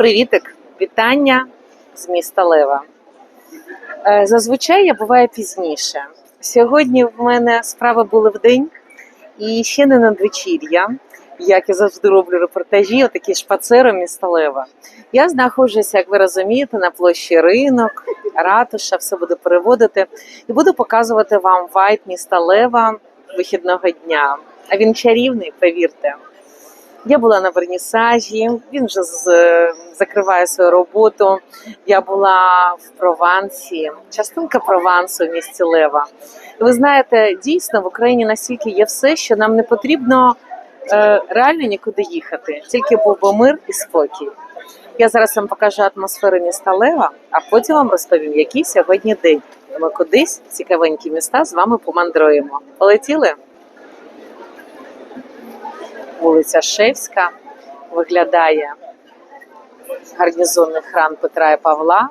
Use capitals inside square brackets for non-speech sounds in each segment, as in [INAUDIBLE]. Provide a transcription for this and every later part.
Привітик, вітання з міста Лева. Е, Зазвичай я буваю пізніше. Сьогодні в мене справи були в день і ще не надвечір'я. Як я завжди роблю репортажі, отакі шпацери міста Лева. Я знаходжуся, як ви розумієте, на площі ринок, ратуша, все буду переводити і буду показувати вам вайб міста Лева вихідного дня. А він чарівний, повірте. Я була на вернісажі, він вже з, закриває свою роботу. Я була в Провансі, частинка Провансу в місті Лева. І ви знаєте, дійсно в Україні настільки є все, що нам не потрібно е, реально нікуди їхати, тільки був би мир і спокій. Я зараз вам покажу атмосферу міста Лева, а потім вам розповім, який сьогодні день. Ми кудись цікавенькі міста з вами помандруємо. Полетіли? Вулиця Шевська виглядає гарнізонний храм Петра і Павла,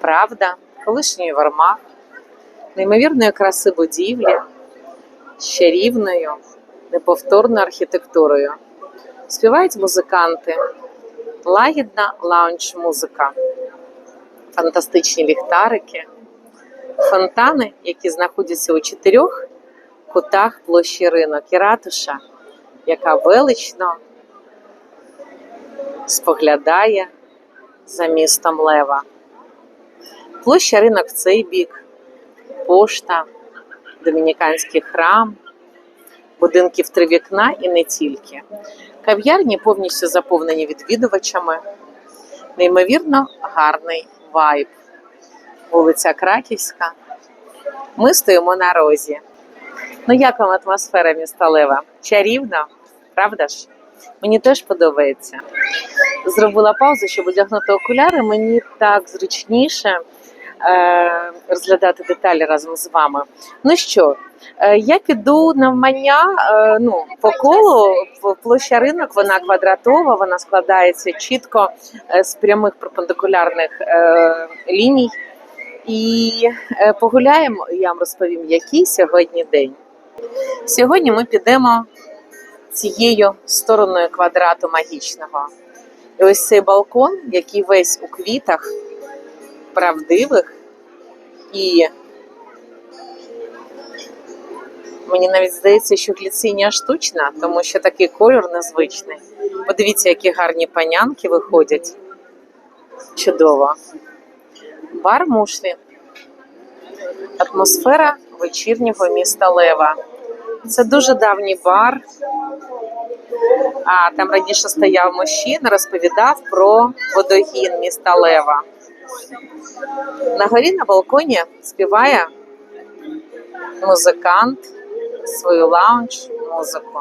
Правда, колишній Вармак, неймовірної краси будівлі, з чарівною, неповторною архітектурою. Співають музиканти, лагідна лаунж-музика, фантастичні ліхтарики, фонтани, які знаходяться у чотирьох кутах площі ринок і ратуша, яка велично споглядає за містом Лева. Площа ринок в цей бік, пошта, домініканський храм, будинки в три вікна і не тільки. Кав'ярні повністю заповнені відвідувачами. Неймовірно гарний вайб. Вулиця Краківська. Ми стоїмо на розі. Ну, як вам атмосфера міста Лева? Чарівно, правда ж? Мені теж подобається. Зробила паузу, щоб одягнути окуляри. Мені так зручніше е, розглядати деталі разом з вами. Ну що, е, я піду навмання е, ну, по колу, площа ринок, вона квадратова, вона складається чітко е, з прямих перпендикулярних е, ліній. І е, погуляємо, я вам розповім, який сьогодні день. Сьогодні ми підемо цією стороною квадрату магічного. І ось цей балкон, який весь у квітах правдивих і мені навіть здається, що гліцинія штучна, тому що такий кольор незвичний. Подивіться, які гарні панянки виходять. Чудово. Бар Мушлі. Атмосфера вечірнього міста Лева. Це дуже давній бар. А там раніше стояв мужчина, розповідав про водогін міста Лева. На горі на балконі співає музикант свою лаунж музику.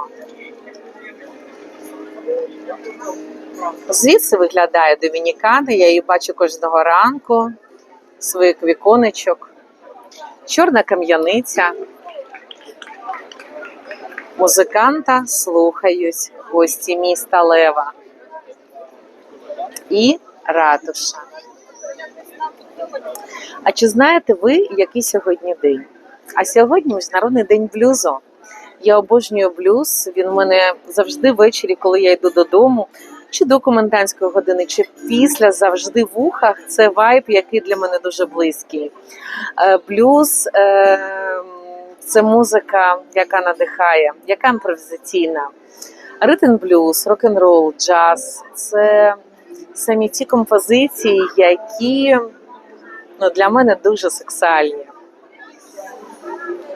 Звідси виглядає Домінікана, я її бачу кожного ранку, своїх віконечок, чорна кам'яниця. Музиканта слухають гості міста Лева і ратуша. А чи знаєте ви, який сьогодні день? А сьогодні Міжнародний день блюзу. Я обожнюю блюз. Він в мене завжди ввечері, коли я йду додому, чи до комендантської години, чи після завжди в ухах. Це вайб, який для мене дуже близький. Е, Блюз е, це музика, яка надихає, яка імпровізаційна. Ритм блюз, рок-н-рол, джаз це самі ті композиції, які ну, для мене дуже сексуальні.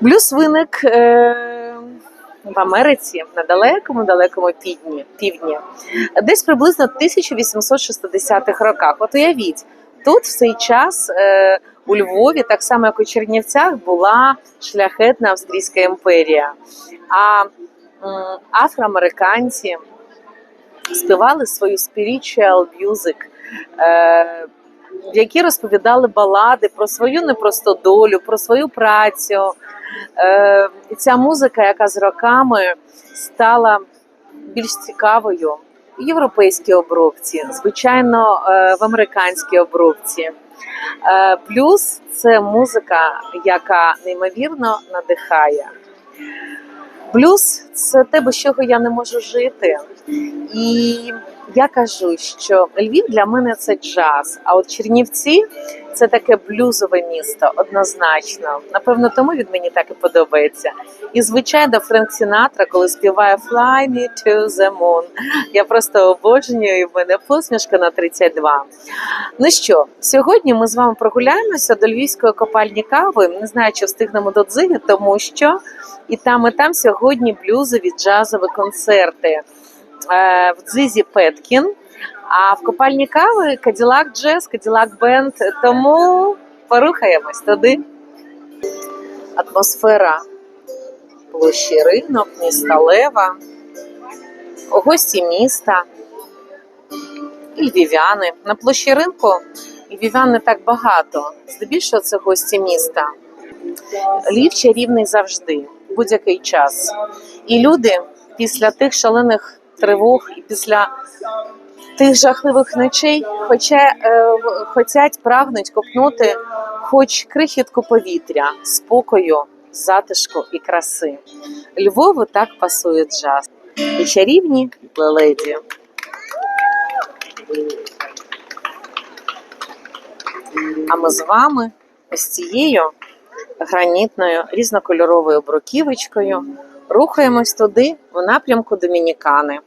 Блюз виник е, в Америці на далекому далекому півдні, півдні, десь приблизно в 1860-х роках. От уявіть, тут в цей час е, у Львові, так само як у Чернівцях, була шляхетна Австрійська імперія. А м, афроамериканці співали свою spiritual music, е, які розповідали балади про свою непросту долю, про свою працю. Е, і ця музика, яка з роками стала більш цікавою в європейській обробці, звичайно, е, в американській обробці. Е, Плюс це музика, яка неймовірно надихає. Блюз це те, без чого я не можу жити. І я кажу, що Львів для мене це джаз. А от Чернівці це таке блюзове місто, однозначно. Напевно, тому він мені так і подобається. І звичайно, Френк Сінатра, коли співає Fly me to the moon. Я просто обожнюю і в мене посмішка на 32. Ну що, сьогодні ми з вами прогуляємося до львівської копальні кави. Не знаю, чи встигнемо до дзиги, тому що і там, і там сьогодні блюзові джазові концерти. Е, В дзизі Петкін, а в копальні кави Каділак Джез, Каділак Бенд. Тому порухаємось туди. Атмосфера площі ринок, міста Лева, гості міста і львів'яни. На площі ринку львів'ян не так багато. Здебільшого це гості міста. Львів чарівний завжди, будь-який час. І люди після тих шалених тривог і після тих жахливих ночей, хоча е, хотять прагнуть копнути хоч крихітку повітря, спокою, затишку і краси. Львову так пасує джаз. І чарівні леледі. А ми з вами ось цією гранітною різнокольоровою бруківочкою рухаємось туди, в напрямку Домінікани.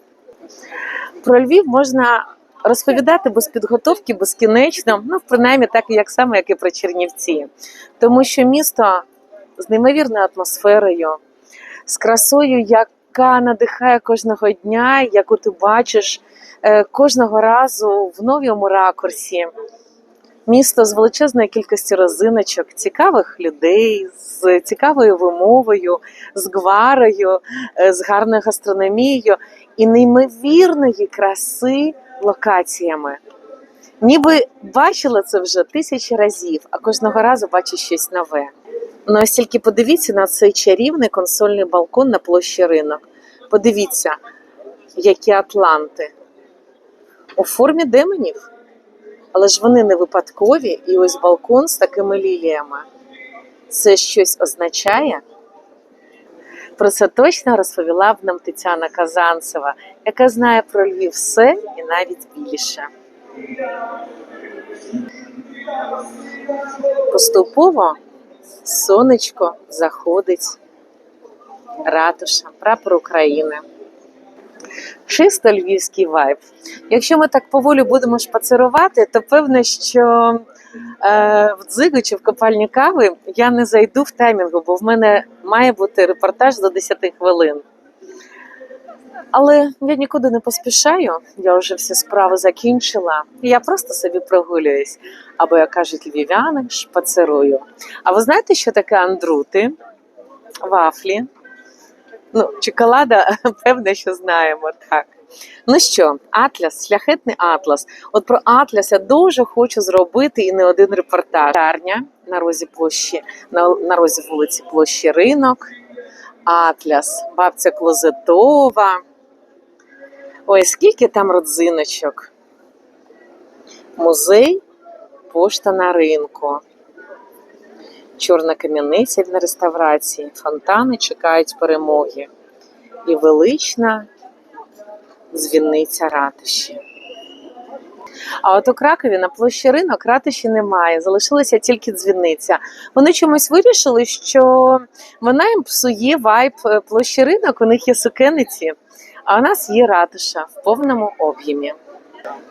Про Львів можна розповідати без підготовки безкінечно, ну, принаймні, так як саме, як і про Чернівці. Тому що місто з неймовірною атмосферою, з красою, яка надихає кожного дня, яку ти бачиш е, кожного разу в новому ракурсі. Місто з величезною кількістю розиночок, цікавих людей, з цікавою вимовою, з гварою, е, з гарною гастрономією і неймовірної краси локаціями. Ніби бачила це вже тисячі разів, а кожного разу бачу щось нове. Ну ось тільки подивіться на цей чарівний консольний балкон на площі ринок. Подивіться, які атланти у формі деменів. Але ж вони не випадкові, і ось балкон з такими ліліями. Це щось означає? Про це точно розповіла б нам Тетяна Казанцева, яка знає про Львів все і навіть більше. Поступово сонечко заходить, ратуша, прапор України. Чисто львівський вайб. Якщо ми так поволі будемо шпацирувати, то певно, що е, в дзигу чи в копальні кави я не зайду в таймінгу, бо в мене має бути репортаж до 10 хвилин. Але я нікуди не поспішаю, я вже всі справи закінчила. і Я просто собі прогулююсь. Або, як кажуть львів'яни, шпацирую. А ви знаєте, що таке андрути? Вафлі. Ну, чоколада, [LAUGHS] певне, що знаємо, так. Ну що, Атлас, шляхетний Атлас. От про Атлас я дуже хочу зробити і не один репортаж. Тарня на розі площі, на, на розі вулиці площі Ринок, Атлас, бабця Клозетова. Ой, скільки там родзиночок. Музей, пошта на ринку. Чорна кам'яниця на реставрації, фонтани чекають перемоги. І велична дзвіниця ратуші. А от у Кракові на площі ринок ратуші немає, залишилася тільки дзвіниця. Вони чомусь вирішили, що вона їм псує вайб е, площі ринок, у них є сукениці, а у нас є ратуша в повному об'ємі.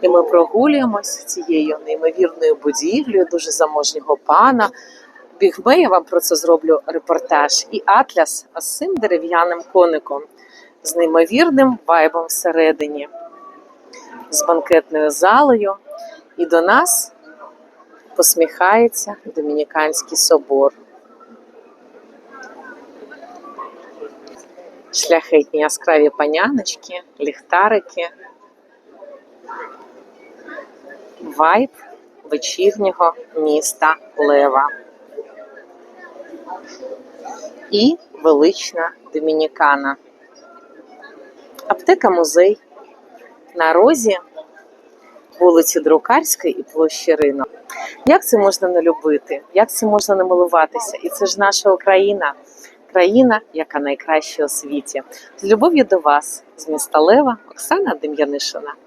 І ми прогулюємось цією неймовірною будівлею, дуже заможнього пана. Бігме, я вам про це зроблю репортаж. І Атляс з цим дерев'яним коником, з неймовірним вайбом всередині, з банкетною залою. І до нас посміхається Домініканський собор. Шляхетні яскраві паняночки, ліхтарики, вайб вечірнього міста Лева і велична Домінікана. Аптека музей на розі вулиці Друкарської і площі Ринок. Як це можна не любити? Як це можна не милуватися? І це ж наша Україна, Країна, яка найкраща у світі. З любов'ю до вас, з міста Лева, Оксана Дем'янишина.